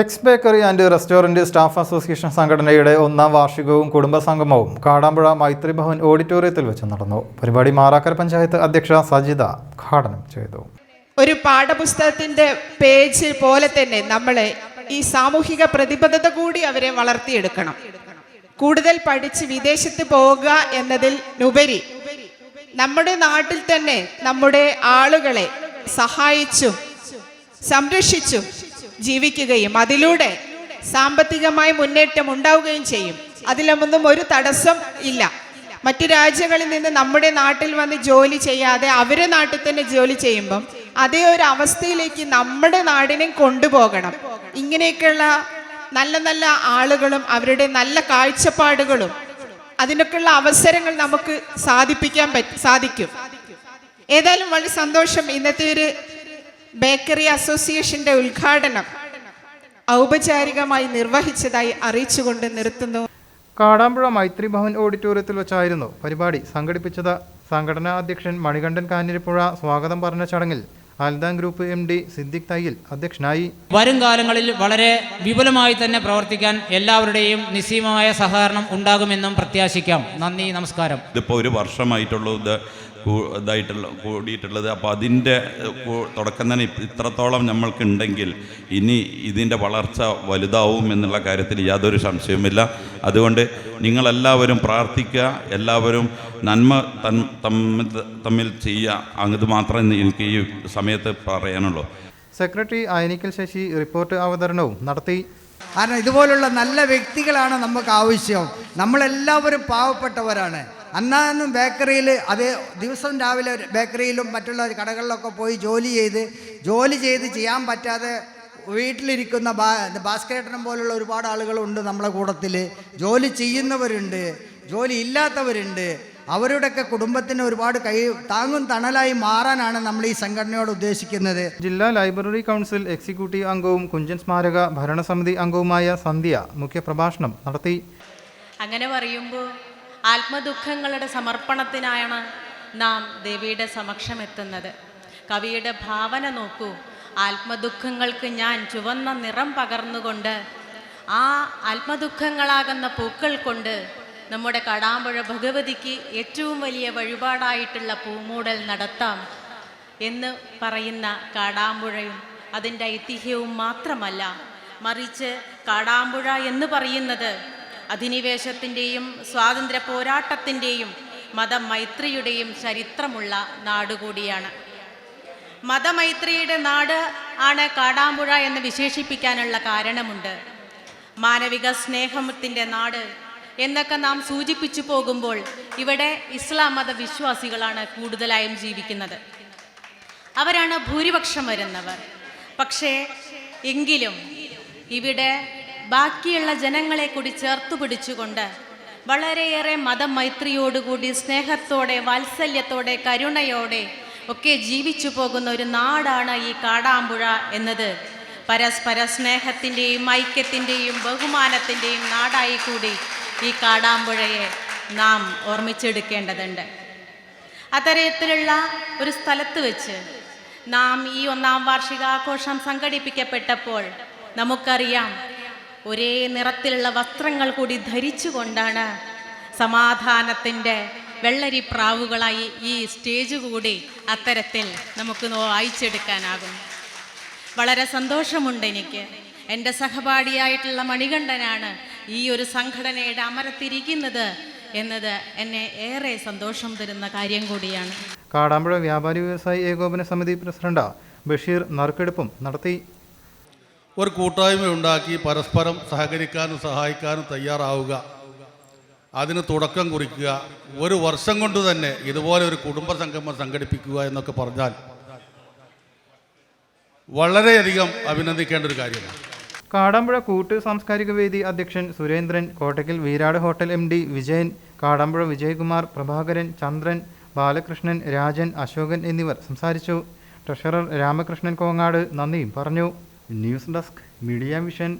Ex bakery and restaurant staff association സംഘടനയുടെ ഒന്നാം വാർഷികവും കുടുംബസംഗമവും കാടാമ്പുഴ മൈത്രി ഭവൻ ഓഡിറ്റോറിയത്തിൽ വെച്ച് നടന്നു. പരിപാടി മാറാക്കര പഞ്ചായത്ത് അധ്യക്ഷ സജിത ഉദ്ഘാടനം ചെയ്തു. ഒരു പാഠപുസ്തകത്തിന്റെ പേജ് പോലെ തന്നെ നമ്മൾ ഈ സാമൂഹിക പ്രതിബദ്ധത കൂടി അവരെ വളർത്തിയെടുക്കണം. കൂടുതൽ പഠിച്ച് വിദേശത്ത് പോവുക എന്നതിൽ ഉപരി നമ്മുടെ നാട്ടിൽ തന്നെ നമ്മുടെ ആളുകളെ സഹായിച്ചും സംരക്ഷിച്ചും ജീവിക്കുകയും അതിലൂടെ സാമ്പത്തികമായി മുന്നേറ്റം ഉണ്ടാവുകയും ചെയ്യും. അതിലൊന്നും ഒരു തടസ്സം ഇല്ല. മറ്റു രാജ്യങ്ങളിൽ നിന്ന് നമ്മുടെ നാട്ടിൽ വന്ന് ജോലി ചെയ്യാതെ അവരെ നാട്ടിൽ തന്നെ ജോലി ചെയ്യുമ്പം അതേ ഒരു അവസ്ഥയിലേക്ക് നമ്മുടെ നാടിനെ കൊണ്ടുപോകണം. ഇങ്ങനെയൊക്കെയുള്ള നല്ല നല്ല ആളുകളും അവരുടെ നല്ല കാഴ്ചപ്പാടുകളും അതിനൊക്കെയുള്ള അവസരങ്ങൾ നമുക്ക് സാധിപ്പിക്കാൻ പറ്റും സാധിക്കും. ഏതായാലും വളരെ സന്തോഷം. ഇന്നത്തെ ഒരു ബേക്കറി അസോസിയേഷന്റെ ഉദ്ഘാടനം ഔപചാരികമായി നിർവഹിച്ചതായി അറിയിച്ചുകൊണ്ട് നിർത്തുന്നു. കാടാമ്പുഴ മൈത്രി ഭവൻ ഓഡിറ്റോറിയത്തിൽ വെച്ചായിരുന്നു പരിപാടി സംഘടിപ്പിച്ചത്. സംഘടനാ അധ്യക്ഷൻ മണികണ്ഠൻ കാഞ്ഞിരപ്പുഴ സ്വാഗതം പറഞ്ഞ ചടങ്ങിൽ Aldan group M D Siddique Thayyil അധ്യക്ഷനായി. വരും കാലങ്ങളിൽ വളരെ വിപുലമായി തന്നെ പ്രവർത്തിക്കാൻ എല്ലാവരുടെയും നിസ്സീമമായ സഹകരണം ഉണ്ടാകുമെന്നും പ്രത്യാശിക്കാം. നന്ദി നമസ്കാരം. ഇതിപ്പോൾ ഒരു വർഷമായിട്ടുള്ളൂ ഇത് കൂ- ഇതായിട്ടുള്ള കൂടിയിട്ടുള്ളത്. അപ്പോൾ അതിന്റെ തുടക്കം തന്നെ ഇത്രത്തോളം നമ്മൾക്കുണ്ടെങ്കിൽ ഇനി ഇതിന്റെ വളർച്ച വലുതാവും എന്നുള്ള കാര്യത്തിൽ യാതൊരു സംശയവുമില്ല. അതുകൊണ്ട് നിങ്ങളെല്ലാവരും പ്രാർത്ഥിക്കുക. എല്ലാവരും നന്മ തൻ തമ്മിൽ തമ്മിൽ ചെയ്യുക. അത് മാത്രമേ എനിക്ക് ഈ സമയത്ത് പറയാനുള്ളൂ. സെക്രട്ടറി അയനിക്കൽ ശശി റിപ്പോർട്ട് അവതരണവും നടത്തി. കാരണം ഇതുപോലുള്ള നല്ല വ്യക്തികളാണ് നമുക്ക് ആവശ്യം. നമ്മളെല്ലാവരും പാവപ്പെട്ടവരാണ്. അന്നാന്നും ബേക്കറിയിൽ അതേ ദിവസം രാവിലെ ബേക്കറിയിലും മറ്റുള്ള കടകളിലൊക്കെ പോയി ജോലി ചെയ്ത് ജോലി ചെയ്ത് ചെയ്യാൻ പറ്റാതെ വീട്ടിലിരിക്കുന്ന ബാ ഭാസ്കരേട്ടനം പോലുള്ള ഒരുപാട് ആളുകളുണ്ട് നമ്മളെ കൂട്ടത്തിൽ ജോലി ചെയ്യുന്നവരുണ്ട് ജോലി ഇല്ലാത്തവരുണ്ട്. അവരുടെയൊക്കെ കുടുംബത്തിന് ഒരുപാട് കൈ താങ്ങും തണലായി മാറാനാണ് നമ്മൾ ഈ സംഘടനയോട് ഉദ്ദേശിക്കുന്നത്. ജില്ലാ ലൈബ്രറി കൗൺസിൽ എക്സിക്യൂട്ടീവ് അംഗവും കുഞ്ചൻ സ്മാരക ഭരണസമിതി അംഗവുമായ സന്ധ്യ മുഖ്യപ്രഭാഷണം നടത്തി. അങ്ങനെ പറയുമ്പോൾ ആത്മദുഃഖങ്ങളുടെ സമർപ്പണത്തിനായാണ് നാം ദേവിയുടെ സമക്ഷം എത്തുന്നത്. കവിയുടെ ഭാവന നോക്കൂ. ആത്മദുഃഖങ്ങൾക്ക് ഞാൻ ചുവന്ന നിറം പകർന്നുകൊണ്ട് ആ ആത്മദുഃഖങ്ങളാകുന്ന പൂക്കൾ കൊണ്ട് നമ്മുടെ കടാമ്പുഴ ഭഗവതിക്ക് ഏറ്റവും വലിയ വഴിപാടായിട്ടുള്ള പൂമൂടൽ നടത്താം എന്ന് പറയുന്ന കാടാമ്പുഴയും അതിന്റെ ഐതിഹ്യവും മാത്രമല്ല മറിച്ച് കാടാമ്പുഴ എന്ന് പറയുന്നത് അധിനിവേശത്തിന്റെയും സ്വാതന്ത്ര്യ പോരാട്ടത്തിന്റെയും മതമൈത്രിയുടെയും ചരിത്രമുള്ള നാടുകൂടിയാണ് മതമൈത്രിയുടെ നാട് ആണ് കാടാമ്പുഴ എന്ന് വിശേഷിപ്പിക്കാനുള്ള കാരണമുണ്ട്. മാനവിക സ്നേഹത്തിന്റെ നാട് എന്നൊക്കെ നാം സൂചിപ്പിച്ചു പോകുമ്പോൾ ഇവിടെ ഇസ്ലാം മത വിശ്വാസികളാണ് കൂടുതലായും ജീവിക്കുന്നത്. അവരാണ് ഭൂരിപക്ഷം വരുന്നവർ. പക്ഷേ എങ്കിലും ഇവിടെ ബാക്കിയുള്ള ജനങ്ങളെ കൂടി ചേർത്തു പിടിച്ചുകൊണ്ട് വളരെയേറെ മതമൈത്രിയോടുകൂടി സ്നേഹത്തോടെ വാത്സല്യത്തോടെ കരുണയോടെ ഒക്കെ ജീവിച്ചു പോകുന്ന ഒരു നാടാണ് ഈ കാടാമ്പുഴ എന്നത്. പരസ്പര സ്നേഹത്തിന്റെയും ഐക്യത്തിന്റെയും ബഹുമാനത്തിന്റെയും നാടായി കൂടി ഈ കാടാമ്പുഴയെ നാം ഓർമ്മിച്ചെടുക്കേണ്ടതുണ്ട്. അത്തരത്തിലുള്ള ഒരു സ്ഥലത്ത് വെച്ച് നാം ഈ ഒന്നാം വാർഷികാഘോഷം സംഘടിപ്പിക്കപ്പെട്ടപ്പോൾ നമുക്കറിയാം ഒരേ നിറത്തിലുള്ള വസ്ത്രങ്ങൾ കൂടി ധരിച്ചുകൊണ്ടാണ് സമാധാനത്തിന്റെ വെള്ളരിപ്രാവുകളായി ഈ സ്റ്റേജ് കൂടി അത്തരത്തിൽ നമുക്ക് വായിച്ചെടുക്കാനാകും വളരെ സന്തോഷമുണ്ട് എനിക്ക്. എന്റെ സഹപാഠിയായിട്ടുള്ള മണികണ്ഠനാണ് ഈ ഒരു സംഘടനയുടെ അമരത്തിരിക്കുന്നത് എന്നത് എന്നെ ഏറെ സന്തോഷം തരുന്ന കാര്യം കൂടിയാണ്. കാടാമ്പുഴ വ്യാപാരി വ്യവസായി ഏകോപന സമിതി പ്രസിഡന്റ് ബഷീർ നറുക്കെടുപ്പും നടത്തി. ഒരു കൂട്ടായ്മ ഉണ്ടാക്കി പരസ്പരം സഹകരിക്കാനും സഹായിക്കാനും തയ്യാറാവുക. അതിന് തുടക്കം കുറിക്കുക. ഒരു വർഷം കൊണ്ട് തന്നെ ഇതുപോലെ ഒരു കുടുംബ സംഗമം സംഘടിപ്പിക്കുക എന്നൊക്കെ പറഞ്ഞാൽ വളരെയധികം അഭിനന്ദിക്കേണ്ട ഒരു കാര്യമാണ്. കാടാമ്പുഴ കൂട്ട് സാംസ്കാരിക വേദി അധ്യക്ഷൻ Surendran Kottakkal Veerad hotel M D Vijayan Kadampuzha Vijayakumar Prabhakaran Chandran Balakrishnan Rajan Ashokan എന്നിവർ സംസാരിച്ചു. ട്രഷറർ രാമകൃഷ്ണൻ കോങ്ങാട് നന്ദിയും പറഞ്ഞു. News desk media vision